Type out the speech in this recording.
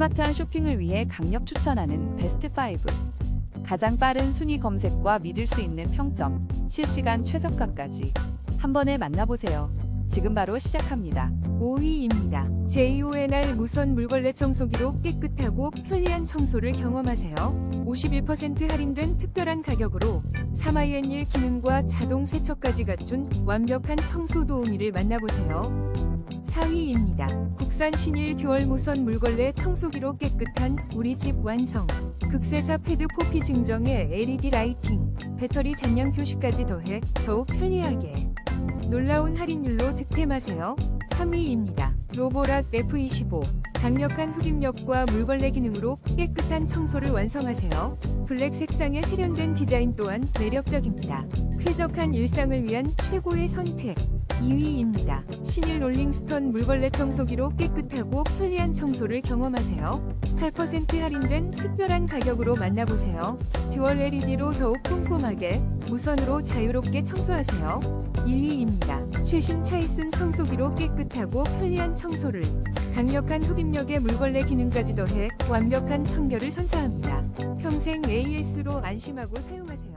스마트한 쇼핑을 위해 강력 추천하는 베스트 5. 가장 빠른 순위 검색과 믿을 수 있는 평점, 실시간 최저가까지 한 번에 만나보세요. 지금 바로 시작합니다. 5위입니다. JONR 무선 물걸레 청소기로 깨끗하고 편리한 청소를 경험하세요. 51% 할인된 특별한 가격으로 3IN1 기능과 자동 세척까지 갖춘 완벽한 청소 도우미를 만나보세요. 4위입니다. 국산 신일 듀얼 무선 물걸레 청소기로 깨끗한 우리 집 완성. 극세사 패드 포피 증정의 LED 라이팅, 배터리 잔량 표시까지 더해 더욱 편리하게. 놀라운 할인율로 득템하세요. 3위입니다. 로보락 F25 강력한 흡입력과 물걸레 기능으로 깨끗한 청소를 완성하세요. 블랙 색상의 세련된 디자인 또한 매력적입니다. 쾌적한 일상을 위한 최고의 선택. 2위입니다. 신일 롤링스톤 물걸레 청소기로 깨끗하고 편리한 청소를 경험하세요. 8% 할인된 특별한 가격으로 만나보세요. 듀얼 LED로 더욱 꼼꼼하게 무선으로 자유롭게 청소하세요. 1위입니다. 최신 차이슨 청소기로 깨끗하고 편리한 청소를 강력한 흡입력의 물걸레 기능까지 더해 완벽한 청결을 선사합니다. 평생 AS로 안심하고 사용하세요.